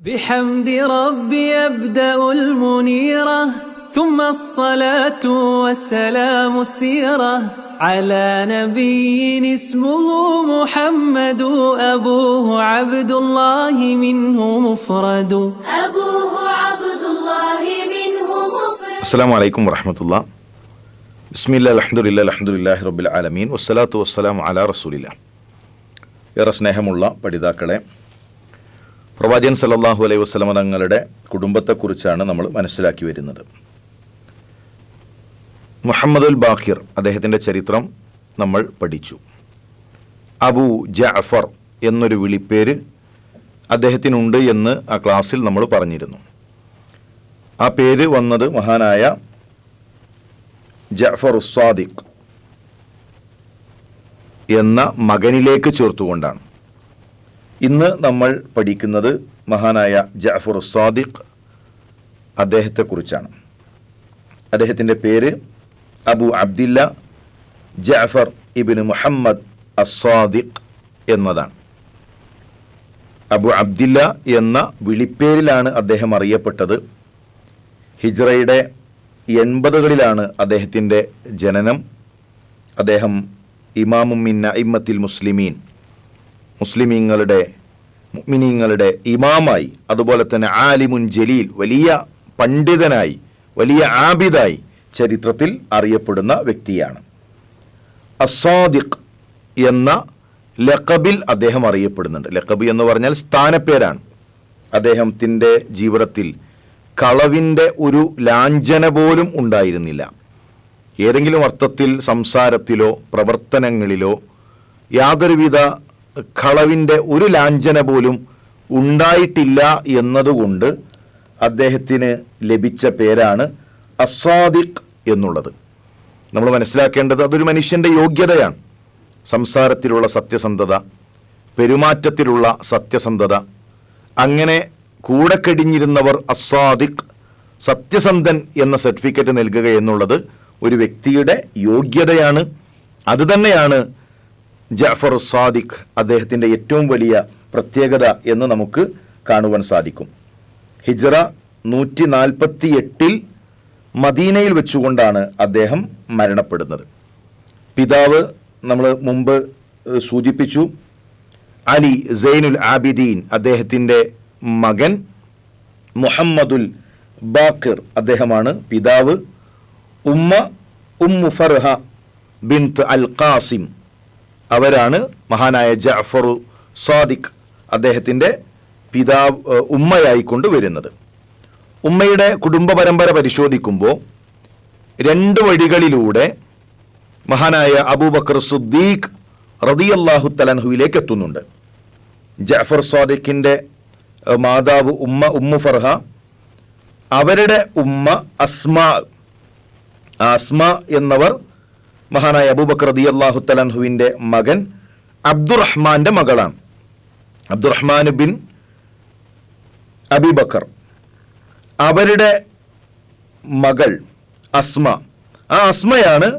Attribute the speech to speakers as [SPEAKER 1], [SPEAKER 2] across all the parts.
[SPEAKER 1] بحمد ربي أبدأ المنيرة ثم الصلاة والسلام السيرة على نبي اسمه محمد أبوه عبد الله منه مفرد
[SPEAKER 2] أبوه عبد الله منه مفرد
[SPEAKER 3] അസ്സാം വലൈക്കും വറഹമത്തുള്ള ബിസ്മില്ല അലഹമുല്ല അലഹമുല്ലാഹി റബ്ബിൽ ആലമീൻ വസ്സലാത്തു വസ്സലാം അലാ റസൂലില്ല ഏറെ സ്നേഹമുള്ള പഠിതാക്കളെ പ്രവാചകൻ സല്ലല്ലാഹു അലൈഹി വസ്ലമ തങ്ങളുടെ കുടുംബത്തെക്കുറിച്ചാണ് നമ്മൾ മനസ്സിലാക്കി വരുന്നത്. മുഹമ്മദുൽ ബാഖിർ അദ്ദേഹത്തിന്റെ ചരിത്രം നമ്മൾ പഠിച്ചു. അബു ജഅഫർ എന്നൊരു വിളിപ്പേര് അദ്ദേഹത്തിനുണ്ട് എന്ന് ആ ക്ലാസ്സിൽ നമ്മൾ പറഞ്ഞിരുന്നു. ആ പേര് വന്നത് മഹാനായ ജഅഫർ ഉസ്വാദിഖ് എന്ന മകനിലേക്ക് ചേർത്തുകൊണ്ടാണ്. ഇന്ന് നമ്മൾ പഠിക്കുന്നത് മഹാനായ ജാഫർ സാദിഖ് അദ്ദേഹത്തെക്കുറിച്ചാണ്. അദ്ദേഹത്തിന്റെ പേര് അബു അബ്ദില്ല ജാഫർ ഇബിന് മുഹമ്മദ് അസാദിഖ് എന്നതാണ്. അബു അബ്ദില്ല എന്ന വിളിപ്പേരിലാണ് അദ്ദേഹം അറിയപ്പെട്ടത്. ഹിജ്റയുടെ എൺപതുകളിലാണ് അദ്ദേഹത്തിന്റെ ജനനം. അദ്ദേഹം ഇമാമുമിന്ന ഇമ്മത്തിൽ മുസ്ലിമീൻ. മുസ്ലിമീങ്ങളുടെ മുഅ്മിനീങ്ങളുടെ ഇമാമായി അതുപോലെ തന്നെ ആലിമുൻ ജലീൽ വലിയ പണ്ഡിതനായി വലിയ ആബിദായി ചരിത്രത്തിൽ അറിയപ്പെടുന്ന വ്യക്തിയാണ്. അസാദിഖ് എന്ന ലഖബിൽ അദ്ദേഹം അറിയപ്പെടുന്നുണ്ട്. ലഖബ് എന്ന് പറഞ്ഞാൽ സ്ഥാനപ്പേരാണ്. അദ്ദേഹത്തിന്റെ ജീവിതത്തിൽ കളവിന്റെ ഒരു ലാഞ്ചന പോലും ഉണ്ടായിരുന്നില്ല. ഏതെങ്കിലും അർത്ഥത്തിൽ സംസാരത്തിലോ പ്രവർത്തനങ്ങളിലോ യാതൊരുവിധ കളവിന്റെ ഒരു ലാഞ്ചന പോലും ഉണ്ടായിട്ടില്ല എന്നതുകൊണ്ട് അദ്ദേഹത്തിന് ലഭിച്ച പേരാണ് അസാദിഖ് എന്നുള്ളത്. നമ്മൾ മനസ്സിലാക്കേണ്ടത് അതൊരു മനുഷ്യന്റെ യോഗ്യതയാണ്. സംസാരത്തിലുള്ള സത്യസന്ധത പെരുമാറ്റത്തിലുള്ള സത്യസന്ധത അങ്ങനെ കൂടെ കടിഞ്ഞിരുന്നവർ അസാദിഖ് സത്യസന്ധൻ എന്ന സർട്ടിഫിക്കറ്റ് നൽകുക എന്നുള്ളത് ഒരു വ്യക്തിയുടെ യോഗ്യതയാണ്. അതുതന്നെയാണ് ജാഫർ സാദിഖ് അദ്ദേഹത്തിന്റെ ഏറ്റവും വലിയ പ്രത്യേകത എന്ന് നമുക്ക് കാണുവാൻ സാധിക്കും. ഹിജ്റ നൂറ്റി നാൽപ്പത്തി എട്ടിൽ മദീനയിൽ വെച്ചുകൊണ്ടാണ് അദ്ദേഹം മരണപ്പെടുന്നത്. പിതാവ് നമ്മൾ മുമ്പ് സൂചിപ്പിച്ചു. അലി സൈനുൽ ആബിദീൻ അദ്ദേഹത്തിന്റെ മകൻ. മുഹമ്മദുൽ ബാക്കിർ അദ്ദേഹമാണ് പിതാവ്. ഉമ്മ Umm Farha bint al Qasim അവരാണ് മഹാനായ ജഅഫറു സാദിഖ് അദ്ദേഹത്തിന്റെ പിതാവ് ഉമ്മയായിക്കൊണ്ട് വരുന്നത്. ഉമ്മയുടെ കുടുംബ പരമ്പര പരിശോധിക്കുമ്പോൾ രണ്ട് വഴികളിലൂടെ മഹാനായ അബൂബക്കർ സുദ്ദീഖ് റദിയല്ലാഹു തലൻഹുവിലേക്ക് എത്തുന്നുണ്ട്. ജഅഫർ സാദിഖിന്റെ മാതാവ് ഉമ്മ ഉമ്മു ഫർഹ അവരുടെ ഉമ്മ അസ്മ അസ്മ എന്നവർ മഹാനായ അബൂബക്കർ റദിയല്ലാഹു തലൻഹുവിന്റെ മകൻ അബ്ദുറഹ്മാന്റെ മകളാണ്. അബ്ദുറഹ്മാൻ ബിൻ അബിബക്കർ അവരുടെ മകൾ അസ്മ. ആ അസ്മയാണ്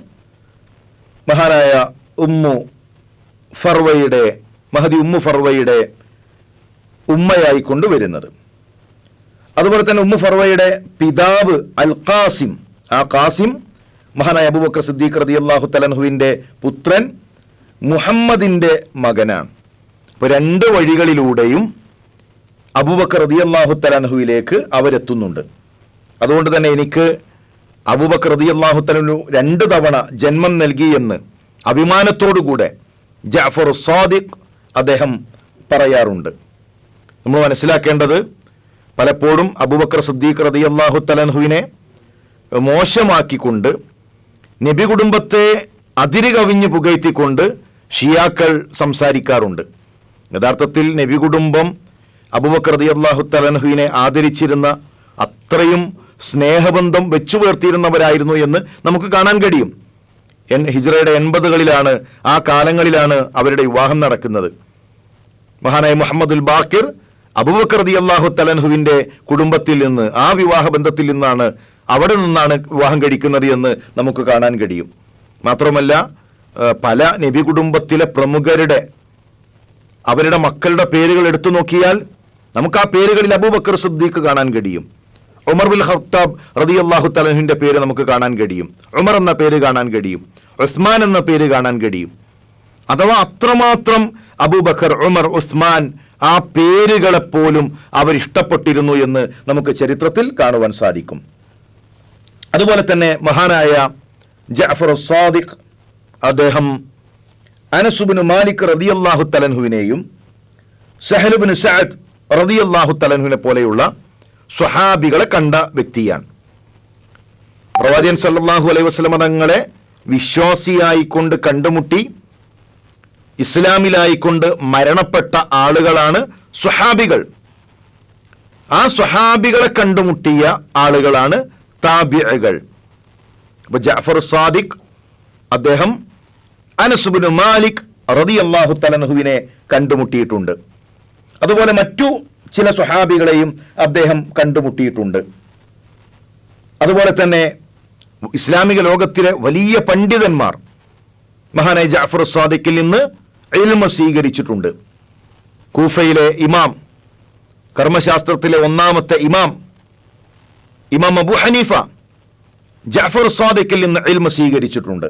[SPEAKER 3] മഹാനായ ഉമ്മു ഫർവയുടെ മഹദി ഉമ്മു ഫർവയുടെ ഉമ്മയായി കൊണ്ടുവരുന്നത് അതുപോലെ തന്നെ ഉമ്മു ഫർവയുടെ പിതാവ് അൽ ഖാസിം. ആ ഖാസിം മഹാനായ അബൂബക്കർ സിദ്ദീഖ് റതി അള്ളാഹു തലൻഹുവിന്റെ പുത്രൻ മുഹമ്മദിന്റെ മകനാണ്. അപ്പോൾ രണ്ട് വഴികളിലൂടെയും അബൂബക്കർ റതി അള്ളാഹു തലൻഹുവിലേക്ക് അവരെത്തുന്നുണ്ട്. അതുകൊണ്ട് തന്നെ എനിക്ക് അബൂബക്കർ റതി അള്ളാഹു തലനു രണ്ട് തവണ ജന്മം നൽകി എന്ന് അഭിമാനത്തോടുകൂടെ ജാഫർ സാദിഖ് അദ്ദേഹം പറയാറുണ്ട്. നമ്മൾ മനസ്സിലാക്കേണ്ടത് പലപ്പോഴും അബൂബക്കർ സിദ്ദീഖ് റതി അള്ളാഹു തലൻഹുവിനെ മോശമാക്കിക്കൊണ്ട് നബി കുടുംബത്തെ അതിര് കവിഞ്ഞ് പുകഴ്ത്തിക്കൊണ്ട് ഷിയാക്കൾ സംസാരിക്കാറുണ്ട്. യഥാർത്ഥത്തിൽ നബി കുടുംബം അബൂബക്കർ റതി അള്ളാഹു തലൻഹുവിനെ ആദരിച്ചിരുന്ന അത്രയും സ്നേഹബന്ധം വെച്ചു പുലർത്തിയിരുന്നവരായിരുന്നു എന്ന് നമുക്ക് കാണാൻ കഴിയും. എൻ ഹിജ്റയുടെ എൺപതുകളിലാണ് ആ കാലങ്ങളിലാണ് അവരുടെ വിവാഹം നടക്കുന്നത്. മഹാനായ മുഹമ്മദുൽ ബാക്കിർ അബൂബക്കർ റതി അള്ളാഹു തലൻഹുവിന്റെ കുടുംബത്തിൽ നിന്ന് ആ വിവാഹ ബന്ധത്തിൽ നിന്നാണ് അവിടെ നിന്നാണ് വിവാഹം കഴിക്കുന്നത് എന്ന് നമുക്ക് കാണാൻ കഴിയും. മാത്രമല്ല പല നബി കുടുംബത്തിലെ പ്രമുഖരുടെ അവരുടെ മക്കളുടെ പേരുകൾ എടുത്തു നോക്കിയാൽ നമുക്ക് ആ പേരുകളിൽ അബൂബക്കർ സുദ്ദീഖ് കാണാൻ കഴിയും. ഉമർ ബിൻ ഖത്താബ് റതി അള്ളാഹു തലഹിന്റെ പേര് നമുക്ക് കാണാൻ കഴിയും. ഉമർ എന്ന പേര് കാണാൻ കഴിയും. ഉസ്മാൻ എന്ന പേര് കാണാൻ കഴിയും. അഥവാ അത്രമാത്രം അബൂബക്കർ ഉമർ ഉസ്മാൻ ആ പേരുകളെപ്പോലും അവർ ഇഷ്ടപ്പെട്ടിരുന്നു എന്ന് നമുക്ക് ചരിത്രത്തിൽ കാണുവാൻ സാധിക്കും. അതുപോലെ തന്നെ മഹാനായ ജഅഫർ സാദിഖ് അദ്ദേഹം അനസുബിന് മാലിക് റതിയല്ലാഹു തലൻഹുവിനെയും സഹലുബിന് സഅദ് റതിയല്ലാഹു തലൻഹുവിനെ പോലെയുള്ള സ്വഹാബികളെ കണ്ട വ്യക്തിയാണ്. പ്രവാചകൻ സല്ലാഹു അലൈഹി വസല്ലമ തങ്ങളെ വിശ്വാസിയായിക്കൊണ്ട് കണ്ടുമുട്ടി ഇസ്ലാമിലായിക്കൊണ്ട് മരണപ്പെട്ട ആളുകളാണ് സ്വഹാബികൾ. ആ സ്വഹാബികളെ കണ്ടുമുട്ടിയ ആളുകളാണ് താബിഅകൾ അപ്പൊ ജാഫർ സാദിഖ് അദ്ദേഹം അനസുബിന് മാലിക് റതി അള്ളാഹു തലനഹുവിനെ കണ്ടുമുട്ടിയിട്ടുണ്ട്. അതുപോലെ മറ്റു ചില സ്വഹാബികളെയും അദ്ദേഹം കണ്ടുമുട്ടിയിട്ടുണ്ട്. അതുപോലെ തന്നെ ഇസ്ലാമിക ലോകത്തിലെ വലിയ പണ്ഡിതന്മാർ മഹാനായ ജാഫർ സാദിഖിൽ നിന്ന് ഇൽമ സ്വീകരിച്ചിട്ടുണ്ട്. കൂഫയിലെ ഇമാം കർമ്മശാസ്ത്രത്തിലെ ഒന്നാമത്തെ ഇമാം ഇമാം അബു ഹനീഫ ജാഫർ സാദിഖിൽ നിന്ന് ഇൽമ സ്വീകരിച്ചിട്ടുണ്ട്.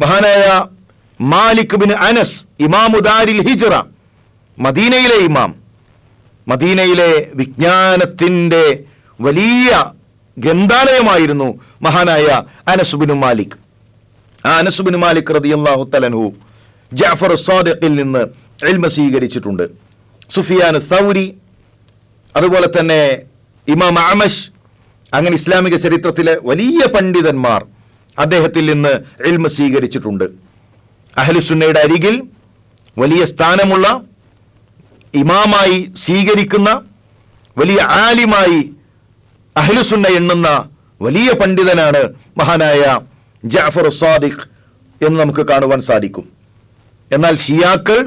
[SPEAKER 3] മഹാനായ മാലിക് ബിൻ അനസ് ഇമാമുദാരിൽ ഹിജറ മദീനയിലെ ഇമാം. മദീനയിലെ വിജ്ഞാനത്തിന്റെ വലിയ ഗ്രന്ഥാലയമായിരുന്നു മഹാനായ അനസുബിനു മാലിക്. ആ അനസുബിൻ മാലിക് റതിയല്ലാഹു തലൻഹു ജാഫർ സാദിഖിൽ നിന്ന് എൽമ സ്വീകരിച്ചിട്ടുണ്ട്. സുഫിയാൻ സൗരി അതുപോലെ തന്നെ ഇമാം അമഷ് അങ്ങനെ ഇസ്ലാമിക ചരിത്രത്തിലെ വലിയ പണ്ഡിതന്മാർ അദ്ദേഹത്തിൽ നിന്ന് എൽമ സ്വീകരിച്ചിട്ടുണ്ട്. അഹലുസുന്നയുടെ അരികിൽ വലിയ സ്ഥാനമുള്ള ഇമാമായി സ്വീകരിക്കുന്ന വലിയ ആലിമായി അഹ്ലുസുന്ന എണ്ണുന്ന വലിയ പണ്ഡിതനാണ് മഹാനായ ജാഫർ സാദിഖ് എന്ന് നമുക്ക് കാണുവാൻ സാധിക്കും. എന്നാൽ ഷിയാക്കൾ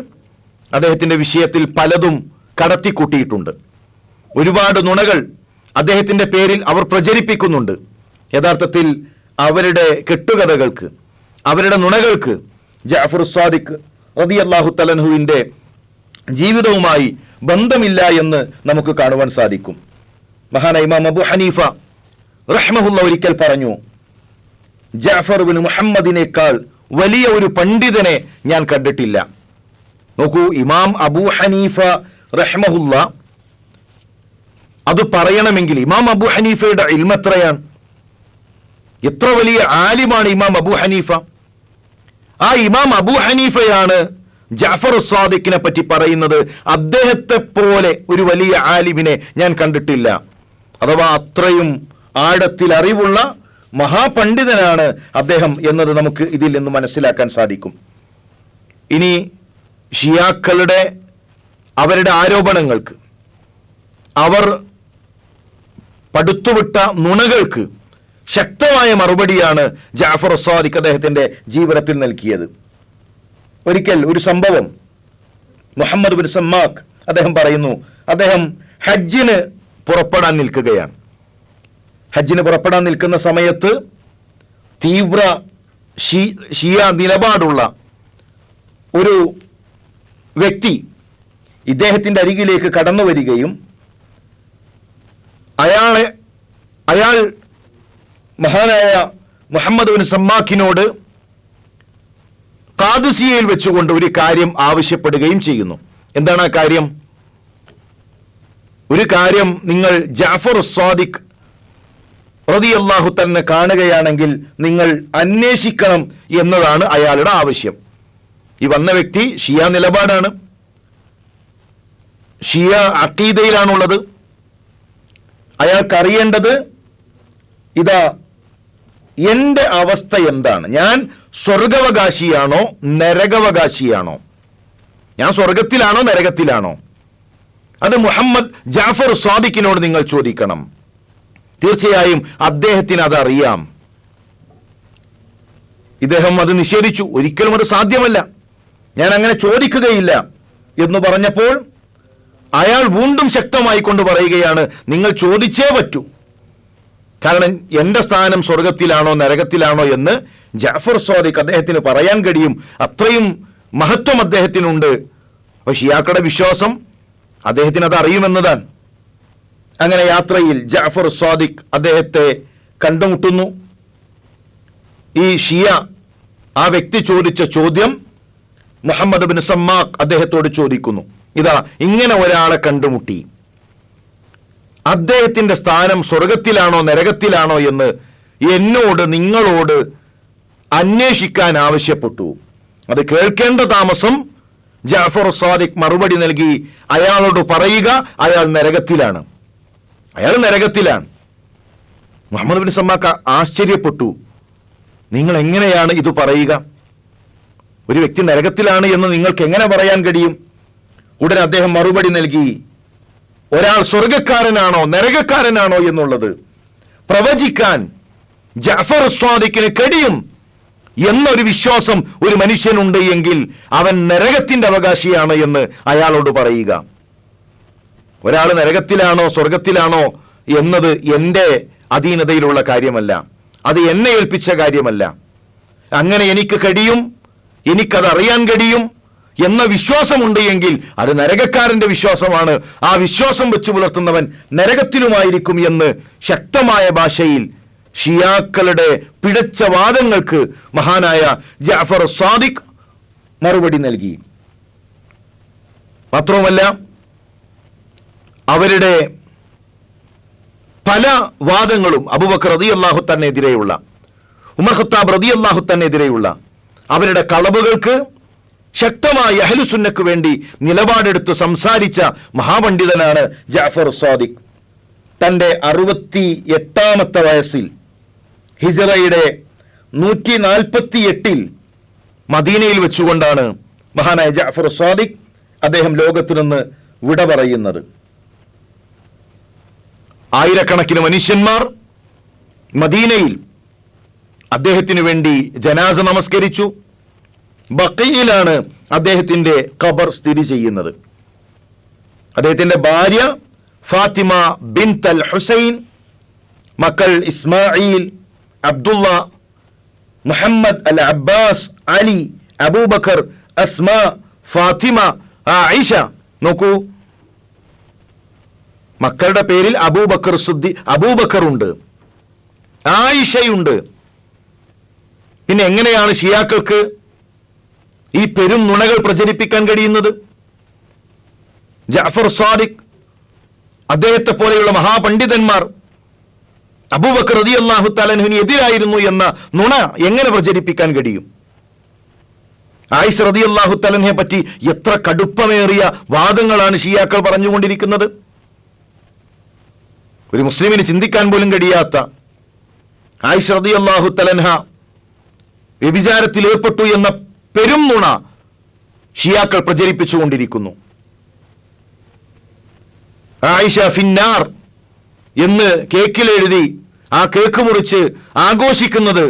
[SPEAKER 3] അദ്ദേഹത്തിന്റെ വിഷയത്തിൽ പലതും കടത്തിക്കൂട്ടിയിട്ടുണ്ട്. ഒരുപാട് നുണകൾ അദ്ദേഹത്തിന്റെ പേരിൽ അവർ പ്രചരിപ്പിക്കുന്നുണ്ട്. യഥാർത്ഥത്തിൽ അവരുടെ കെട്ടുകഥകൾക്ക് അവരുടെ നുണകൾക്ക് ജാഫർ സാദിഖ് റതി അള്ളാഹു തലൻഹുവിന്റെ ജീവിതവുമായി ബന്ധമില്ല എന്ന് നമുക്ക് കാണുവാൻ സാധിക്കും. മഹാന ഇമാം അബു ഹനീഫ റഹ്മഹുല്ല ഒരിക്കൽ പറഞ്ഞു ജാഫർ ബിൻ മുഹമ്മദിനേക്കാൾ വലിയ ഒരു പണ്ഡിതനെ ഞാൻ കണ്ടിട്ടില്ല. നോക്കൂ ഇമാം അബു ഹനീഫ റഹ്മഹുല്ല അത് പറയണമെങ്കിൽ ഇമാം അബു ഹനീഫയുടെ ഇൽമത്രയാണ് എത്ര വലിയ ആലിമാണ് ഇമാം അബു ഹനീഫ? ആ ഇമാം അബു ഹനീഫയാണ് ജാഫർ സാദിഖിനെ പറ്റി പറയുന്നത്. അദ്ദേഹത്തെ പോലെ ഒരു വലിയ ആലിമിനെ ഞാൻ കണ്ടിട്ടില്ല. അഥവാ അത്രയും ആഴത്തിൽ അറിവുള്ള മഹാപണ്ഡിതനാണ് അദ്ദേഹം എന്നത് നമുക്ക് ഇതിൽ നിന്ന് മനസ്സിലാക്കാൻ സാധിക്കും. ഇനി ഷിയാക്കളുടെ അവരുടെ ആരോപണങ്ങൾക്ക്. അവർ പടുത്തുവിട്ട നുണകൾക്ക് ശക്തമായ മറുപടിയാണ് ജാഫർ സാദിഖ് അദ്ദേഹത്തിന്റെ ജീവിതത്തിൽ നൽകിയത്. ഒരിക്കൽ ഒരു സംഭവം മുഹമ്മദ് ബിൻ സമ്മാഖ് അദ്ദേഹം പറയുന്നു അദ്ദേഹം ഹജ്ജിന് പുറപ്പെടാൻ നിൽക്കുകയാണ്. ഹജ്ജിന് പുറപ്പെടാൻ നിൽക്കുന്ന സമയത്ത് തീവ്ര ഷിയ നിലപാടുള്ള ഒരു വ്യക്തി ഇദ്ദേഹത്തിന്റെ അരികിലേക്ക് കടന്നു വരികയും അയാളെ അയാൾ മഹാനായ മുഹമ്മദ് ബിൻ സമ്മാക്കിനോട് കാതുസിയയിൽ വെച്ചുകൊണ്ട് ഒരു കാര്യം ആവശ്യപ്പെടുകയും ചെയ്യുന്നു. എന്താണ് ആ കാര്യം? ഒരു കാര്യം നിങ്ങൾ ജാഫർ സ്വാദിഖ് റതി അള്ളാഹു തന്നെ കാണുകയാണെങ്കിൽ നിങ്ങൾ അന്വേഷിക്കണം എന്നതാണ് അയാളുടെ ആവശ്യം. ഈ വന്ന വ്യക്തി ഷിയ നിലപാടാണ്. ഷിയ അക്കീതയിലാണുള്ളത് അയാൾക്കറിയേണ്ടത് ഇതാ എന്റെ അവസ്ഥ എന്താണ്? ഞാൻ സ്വർഗവകാശിയാണോ നരകവകാശിയാണോ? ഞാൻ സ്വർഗത്തിലാണോ നരകത്തിലാണോ? അത് മുഹമ്മദ് ജാഫർ സ്വാദിഖിനോട് നിങ്ങൾ ചോദിക്കണം. തീർച്ചയായും അദ്ദേഹത്തിന് അതറിയാം. ഇദ്ദേഹം അത് നിഷേധിച്ചു. ഒരിക്കലും അത് സാധ്യമല്ല. ഞാൻ അങ്ങനെ ചോദിക്കുകയില്ല എന്ന് പറഞ്ഞപ്പോൾ അയാൾ വീണ്ടും ശക്തമായി കൊണ്ട് പറയുകയാണ് നിങ്ങൾ ചോദിച്ചേ പറ്റൂ. കാരണം എന്റെ സ്ഥാനം സ്വർഗത്തിലാണോ നരകത്തിലാണോ എന്ന് ജാഫർ സ്വാദിഖ് അദ്ദേഹത്തിന് പറയാൻ കഴിയും. അത്രയും മഹത്വം അദ്ദേഹത്തിനുണ്ട്. അപ്പോൾ ഷിയാക്കളുടെ വിശ്വാസം അദ്ദേഹത്തിന് അത് അറിയുമെന്നതാണ്. അങ്ങനെ യാത്രയിൽ ജാഫർ സ്വാദിഖ് അദ്ദേഹത്തെ കണ്ടുമുട്ടുന്നു. ഈ ഷിയ ആ വ്യക്തി ചോദിച്ച ചോദ്യം മുഹമ്മദ് ബിൻ സമ്മാഖ് അദ്ദേഹത്തോട് ചോദിക്കുന്നു. ഇതാ ഇങ്ങനെ ഒരാളെ കണ്ടുമുട്ടി. അദ്ദേഹത്തിന്റെ സ്ഥാനം സ്വർഗത്തിലാണോ നരകത്തിലാണോ എന്ന് എന്നോട് നിങ്ങളോട് അന്വേഷിക്കാൻ ആവശ്യപ്പെട്ടു. അത് കേൾക്കേണ്ട താമസം ജാഫർ സാദിഖ് മറുപടി നൽകി അയാളോട് പറയുക അയാൾ നരകത്തിലാണ്. അയാൾ നരകത്തിലാണ്. മുഹമ്മദ് ബിൻ സമ്മാക്ക ആശ്ചര്യപ്പെട്ടു. നിങ്ങൾ എങ്ങനെയാണ് ഇത് പറയുക? ഒരു വ്യക്തി നരകത്തിലാണ് എന്ന് നിങ്ങൾക്ക് എങ്ങനെ പറയാൻ കഴിയും? ഉടൻ അദ്ദേഹം മറുപടി നൽകി ഒരാൾ സ്വർഗക്കാരനാണോ നരകക്കാരനാണോ എന്നുള്ളത് പ്രവചിക്കാൻ ജഫർ സ്വാദിക്കിന് കഴിയും എന്നൊരു വിശ്വാസം ഒരു മനുഷ്യനുണ്ട് എങ്കിൽ അവൻ നരകത്തിന്റെ അവകാശിയാണ് എന്ന് അയാളോട് പറയുക. ഒരാൾ നരകത്തിലാണോ സ്വർഗത്തിലാണോ എന്നത് എന്റെ അധീനതയിലുള്ള കാര്യമല്ല. അത് എന്നെ ഏൽപ്പിച്ച കാര്യമല്ല. അങ്ങനെ എനിക്ക് കഴിയും എനിക്കത് അറിയാൻ കഴിയും എന്ന വിശ്വാസമുണ്ട് എങ്കിൽ അത് നരകക്കാരന്റെ വിശ്വാസമാണ്. ആ വിശ്വാസം വെച്ച് പുലർത്തുന്നവൻ നരകത്തിലുമായിരിക്കും എന്ന് ശക്തമായ ഭാഷയിൽ ഷിയാക്കളുടെ പിടച്ച വാദങ്ങൾക്ക് മഹാനായ ജാഫർ സാദിഖ് മറുപടി നൽകി. മാത്രവുമല്ല അവരുടെ പല വാദങ്ങളും അബുബക്കർ റതി അള്ളാഹു തന്നെതിരെയുള്ള ഉമർ ഖത്താബ് റതി അള്ളാഹു തന്നെതിരെയുള്ള അവരുടെ കളവുകൾക്ക് ശക്തമായി അഹലുസുന്നക്ക് വേണ്ടി നിലപാടെടുത്ത് സംസാരിച്ച മഹാപണ്ഡിതനാണ് ജാഫർ സാദിഖ്. തന്റെ അറുപത്തി എട്ടാമത്തെ വയസ്സിൽ ഹിജറയുടെ നൂറ്റി നാൽപ്പത്തി എട്ടിൽ മദീനയിൽ വെച്ചുകൊണ്ടാണ് മഹാനായ ജാഫർ സാദിഖ് അദ്ദേഹം ലോകത്തു നിന്ന് വിട പറയുന്നത്. ആയിരക്കണക്കിന് മനുഷ്യന്മാർ മദീനയിൽ അദ്ദേഹത്തിനു വേണ്ടി ജനാസ നമസ്കരിച്ചു. ബക്കയിലാണ് അദ്ദേഹത്തിന്റെ ഖബർ സ്ഥിതി ചെയ്യുന്നത്. അദ്ദേഹത്തിന്റെ ഭാര്യ ഫാത്തിമ ബിൻ തൽ ഹുസൈൻ മക്കൾ ഇസ്മായിൽ അബ്ദുള്ള മുഹമ്മദ് അൽ അബ്ബാസ് അലി അബൂബക്കർ അസ്മ ഫാത്തിമ ആയിഷ. നോക്കൂ. മക്കളുടെ പേരിൽ അബൂബക്കർ സുദ്ദി അബൂബക്കർ ഉണ്ട് ആയിഷയുണ്ട്. പിന്നെ എങ്ങനെയാണ് ഷിയാക്കൾക്ക് ഈ പെരും നുണകൾ പ്രചരിപ്പിക്കാൻ കഴിയുന്നത്? ജാഫർ സാദിഖ് അദ്ദേഹത്തെ പോലെയുള്ള മഹാപണ്ഡിതന്മാർ അബൂബക്കർ റതി അള്ളാഹു തലനുവിന് എതിരായിരുന്നു എന്ന നുണ എങ്ങനെ പ്രചരിപ്പിക്കാൻ കഴിയും? ആയിഷ റതി അള്ളാഹു തലനെ പറ്റി എത്ര കടുപ്പമേറിയ വാദങ്ങളാണ് ഷിയാക്കൾ പറഞ്ഞുകൊണ്ടിരിക്കുന്നത്? ഒരു മുസ്ലിമിന് ചിന്തിക്കാൻ പോലും കഴിയാത്ത ആയിഷ റതി അള്ളാഹു തലൻഹ വ്യഭിചാരത്തിൽ ഏർപ്പെട്ടു എന്ന പെരും നുണ ഷിയാക്കൾ പ്രചരിപ്പിച്ചുകൊണ്ടിരിക്കുന്നു. ആയിഷ ഫിന്നാർ എന്ന് കേക്കിൽ എഴുതി ആ കേക്ക് മുറിച്ച് ആഘോഷിക്കുന്നത്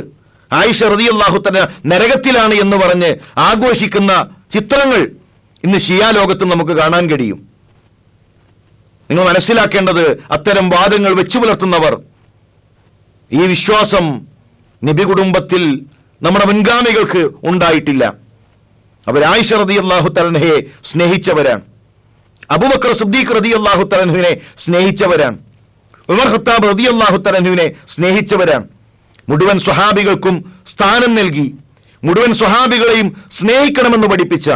[SPEAKER 3] ആയിഷ റതി അള്ളാഹു തന്നെ നരകത്തിലാണ് എന്ന് പറഞ്ഞ് ആഘോഷിക്കുന്ന ചിത്രങ്ങൾ ഇന്ന് ഷിയാ ലോകത്ത് നമുക്ക് കാണാൻ കഴിയും. നിങ്ങൾ മനസ്സിലാക്കേണ്ടത് അത്തരം വാദങ്ങൾ വെച്ചു പുലർത്തുന്നവർ ഈ വിശ്വാസം നബി കുടുംബത്തിൽ നമ്മുടെ മുൻഗാമികൾക്ക് ഉണ്ടായിട്ടില്ല. അവർ ആയിഷ റതി അള്ളാഹു തലഹയെ സ്നേഹിച്ചവരാണ്. അബുബക്കർ സുദ്ദീഖ് റതി അള്ളാഹു തലഹുവിനെ സ്നേഹിച്ചവരാണ്. ഉമർ ഖത്താബ് റതി അള്ളാഹു തലഹുവിനെ സ്നേഹിച്ചവരാണ്. മുഴുവൻ സ്വഹാബികൾക്കും സ്ഥാനം നൽകി. മുഴുവൻ സ്വഹാബികളെയും സ്നേഹിക്കണമെന്ന് പഠിപ്പിച്ച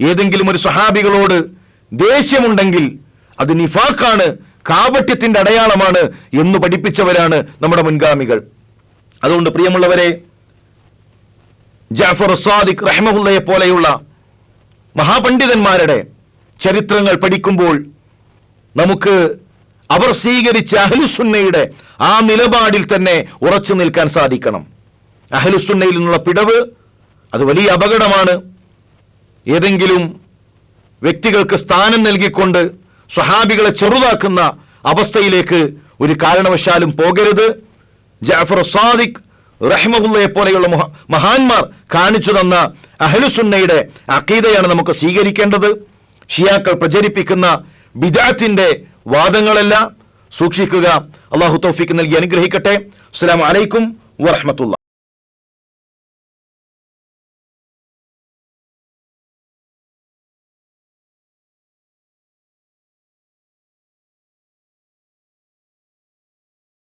[SPEAKER 3] ഏതെങ്കിലും ഒരു സ്വഹാബികളോട് ദേഷ്യമുണ്ടെങ്കിൽ അത് നിഫാഖാണ് കാപട്യത്തിന്റെ അടയാളമാണ് എന്ന് പഠിപ്പിച്ചവരാണ് നമ്മുടെ മുൻഗാമികൾ. അതുകൊണ്ട് പ്രിയമുള്ളവരെ ജാഫർ സാദിഖ് റഹ്മഹുല്ലയെ പോലെയുള്ള മഹാപണ്ഡിതന്മാരുടെ ചരിത്രങ്ങൾ പഠിക്കുമ്പോൾ നമുക്ക് അവർ സ്വീകരിച്ച അഹ്ലുസുന്നയുടെ ആ നിലപാടിൽ തന്നെ ഉറച്ചു നിൽക്കാൻ സാധിക്കണം. അഹ്ലുസുന്നയിൽ നിന്നുള്ള പിടവ് അത് വലിയ അപകടമാണ്. ഏതെങ്കിലും വ്യക്തികൾക്ക് സ്ഥാനം നൽകിക്കൊണ്ട് സ്വഹാബികളെ ചെറുതാക്കുന്ന അവസ്ഥയിലേക്ക് ഒരു കാരണവശാലും പോകരുത്. ജാഫർ സാദിഖ് റഹ്മഹുല്ലയെ പോലെയുള്ള മഹാന്മാർ കാണിച്ചു തന്ന അഹലുസുന്നയുടെ അക്കീതയാണ് നമുക്ക് സ്വീകരിക്കേണ്ടത്. ഷിയാക്കൾ പ്രചരിപ്പിക്കുന്ന ബിജാത്തിന്റെ വാദങ്ങളെല്ലാം. സൂക്ഷിക്കുക. അള്ളാഹു തോഫിക്ക് നൽകി അനുഗ്രഹിക്കട്ടെ. അസ്സാം വലൈക്കും വറഹ്മത്തുള്ളാഹി.